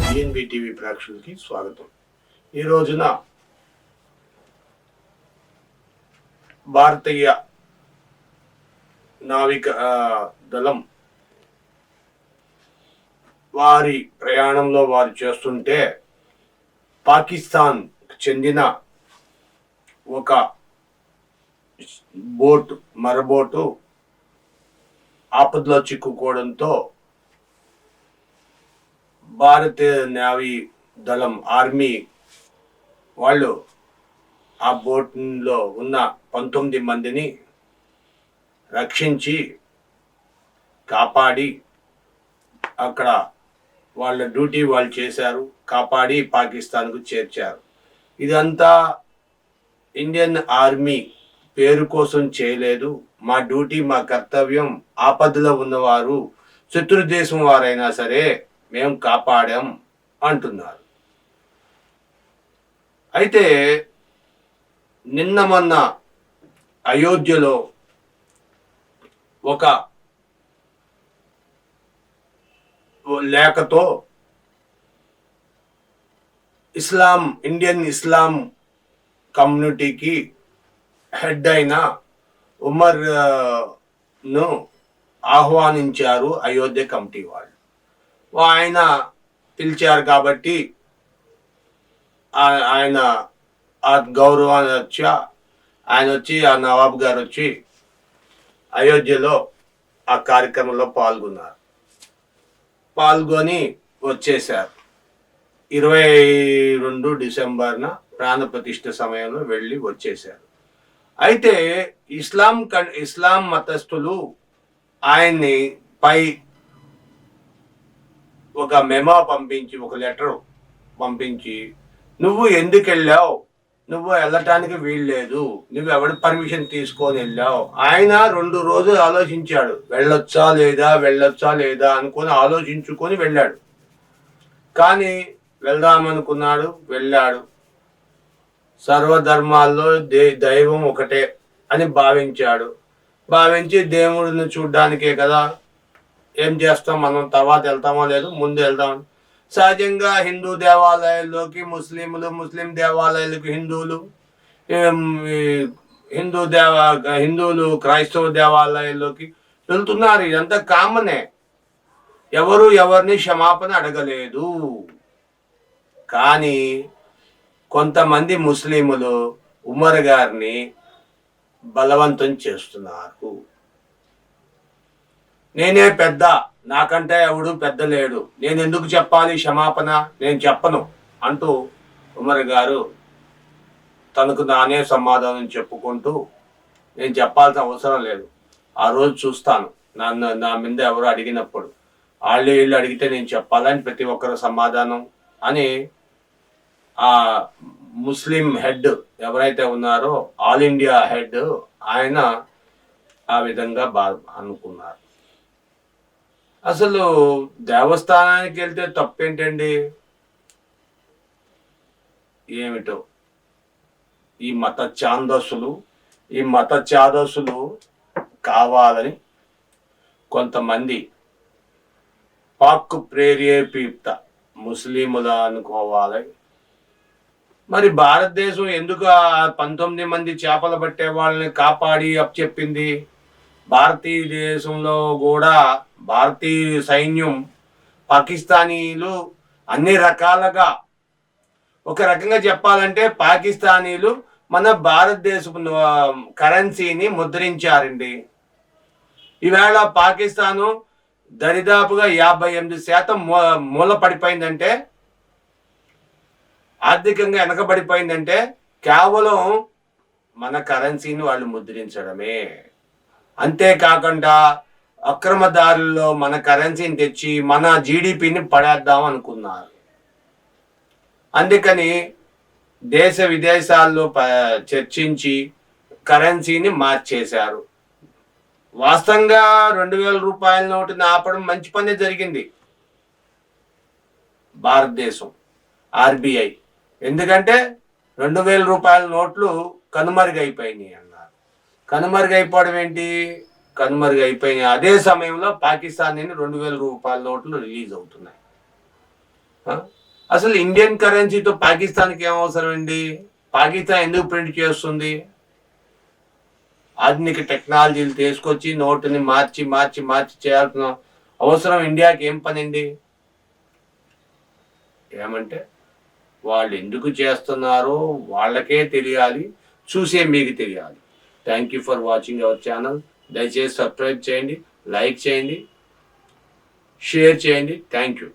DNB TV ప్రేక్షకులకి స్వాగతం. ఈ రోజున భారతీయ నావిక దళం వారి ప్రయాణంలో వారు చేస్తుంటే పాకిస్తాన్ చెందిన ఒక బోటు మరబోటు ఆపదలో చిక్కుకోవడంతో భారతీయ నావీ దళం ఆర్మీ వాళ్ళు ఆ బోట్లో ఉన్న పంతొమ్మిది మందిని రక్షించి కాపాడి అక్కడ వాళ్ళ డ్యూటీ వాళ్ళు చేశారు కాపాడి పాకిస్తాన్కు చేర్చారు. ఇదంతా ఇండియన్ ఆర్మీ పేరు కోసం చేయలేదు. మా డ్యూటీ మా కర్తవ్యం ఆపదలో ఉన్నవారు శత్రు దేశం వారైనా సరే మేము కాపాడాం అంటున్నారు. అయితే నిన్న మొన్న అయోధ్యలో ఒక లేఖతో ఇస్లాం ఇండియన్ ఇస్లాం కమ్యూనిటీకి హెడ్ అయిన ఉమర్ను ఆహ్వానించారు అయోధ్య కమిటీ వాళ్ళు. ఆయన పిలిచారు కాబట్టి ఆయన ఆ గౌరవాన్ని వచ్చి ఆయన వచ్చి ఆ నవాబ్ గారు వచ్చి అయోధ్యలో ఆ కార్యక్రమంలో పాల్గొన్నారు. పాల్గొని వచ్చేశారు. ఇరవై రెండు డిసెంబర్న ప్రాణ ప్రతిష్ఠ సమయంలో వెళ్ళి వచ్చేశారు. అయితే ఇస్లాం క ఇస్లాం మతస్థులు ఆయన్ని పై ఒక మెమో పంపించి ఒక లెటర్ పంపించి నువ్వు ఎందుకు వెళ్ళావు? నువ్వు వెళ్ళటానికి వీల్లేదు నువ్వు ఎవరి పర్మిషన్ తీసుకొని వెళ్ళావు? ఆయన రెండు రోజులు ఆలోచించాడు. వెళ్ళొచ్చా లేదా? వెళ్ళొచ్చా లేదా? అనుకుని ఆలోచించుకొని వెళ్ళాడు. కానీ వెళ్దామనుకున్నాడు వెళ్ళాడు. సర్వధర్మాల్లో దే దైవం ఒకటే అని భావించాడు. భావించి దేవుడిని చూడ్డానికే కదా ఏం చేస్తాం? మనం తర్వాత వెళ్తామో లేదు ముందు వెళ్దాం. సహజంగా హిందూ దేవాలయాల్లోకి ముస్లింలు ముస్లిం దేవాలయాలకు హిందువులు హిందూ దేవ హిందువులు క్రైస్తవ దేవాలయాల్లోకి వెళ్తున్నారు. ఇదంతా కామనే. ఎవరు ఎవరిని క్షమాపణ అడగలేదు. కానీ కొంతమంది ముస్లింలు ఉమర్ గారిని బలవంతం చేస్తున్నారు. నేనే పెద్ద నాకంటే ఎవడు పెద్ద లేడు. నేను ఎందుకు చెప్పాలి క్షమాపణ? నేను చెప్పను అంటూ ఉమర్ గారు తనకు నానే సమాధానం చెప్పుకుంటూ నేను చెప్పాల్సిన అవసరం లేదు. ఆ రోజు చూస్తాను. నన్ను నా మీద ఎవరు అడిగినప్పుడు. వాళ్ళు వీళ్ళు అడిగితే నేను చెప్పాలని ప్రతి ఒక్కరు సమాధానం అని ఆ ముస్లిం హెడ్ ఎవరైతే ఉన్నారో ఆల్ ఇండియా హెడ్ ఆయన ఆ విధంగా బా అనుకున్నారు. అసలు దేవస్థానానికి వెళ్తే తప్పేంటండి? ఏమిటో? ఈ మత ఛాందస్సులు ఈ మత ఛాదస్సులు కావాలని కొంతమంది పాక్ ప్రేరేపిత ముస్లిముల అనుకోవాలి. మరి భారతదేశం ఎందుకు ఆ పంతొమ్మిది మంది చేపలు పట్టే వాళ్ళని కాపాడి అప్పచెప్పింది భారతీయ దేశంలో కూడా భారతీయ సైన్యం పాకిస్తానీలు అన్ని రకాలుగా ఒక రకంగా చెప్పాలంటే పాకిస్తానీలు మన భారతదేశపు కరెన్సీని ముద్రించారండి. ఈవేళ పాకిస్తాను దరిదాపుగా యాభై ఎనిమిది శాతం మూల పడిపోయిందంటే ఆర్థికంగా వెనకబడిపోయిందంటే కేవలం మన కరెన్సీని వాళ్ళు ముద్రించడమే. అంతేకాకుండా అక్రమదారుల్లో మన కరెన్సీని తెచ్చి మన జీడిపిని పడేద్దాం అనుకున్నారు. అందుకని దేశ విదేశాల్లో ప- చర్చించి కరెన్సీని మార్చేశారు. వాస్తవంగా రెండు వేల రూపాయల నోటుని ఆపడం మంచి పనే జరిగింది. భారతదేశం ఆర్బీఐ. ఎందుకంటే రెండు వేల రూపాయల నోట్లు కనుమరుగైపోయినాయి అన్నారు. కనుమరుగైపోవడం ఏంటి? కనుమరుగైపోయినాయి. అదే సమయంలో పాకిస్తాన్ నుండి రెండు వేల రూపాయల నోట్లు రిలీజ్ అవుతున్నాయి. అసలు ఇండియన్ కరెన్సీతో పాకిస్తాన్కి ఏం అవసరం అండి? పాకిస్తాన్ ఎందుకు ప్రింట్ చేస్తుంది? ఆధునిక టెక్నాలజీలు తీసుకొచ్చి నోటుని మార్చి మార్చి మార్చి చేయాల్సిన అవసరం ఇండియాకి ఏం పని అండి? ఏమంటే వాళ్ళు ఎందుకు చేస్తున్నారో వాళ్ళకే తెలియాలి చూసే మీకు తెలియాలి. Thank you for watching our channel దయచేసి సబ్స్క్రైబ్ చేయండి లైక్ చేయండి షేర్ చేయండి. Thank you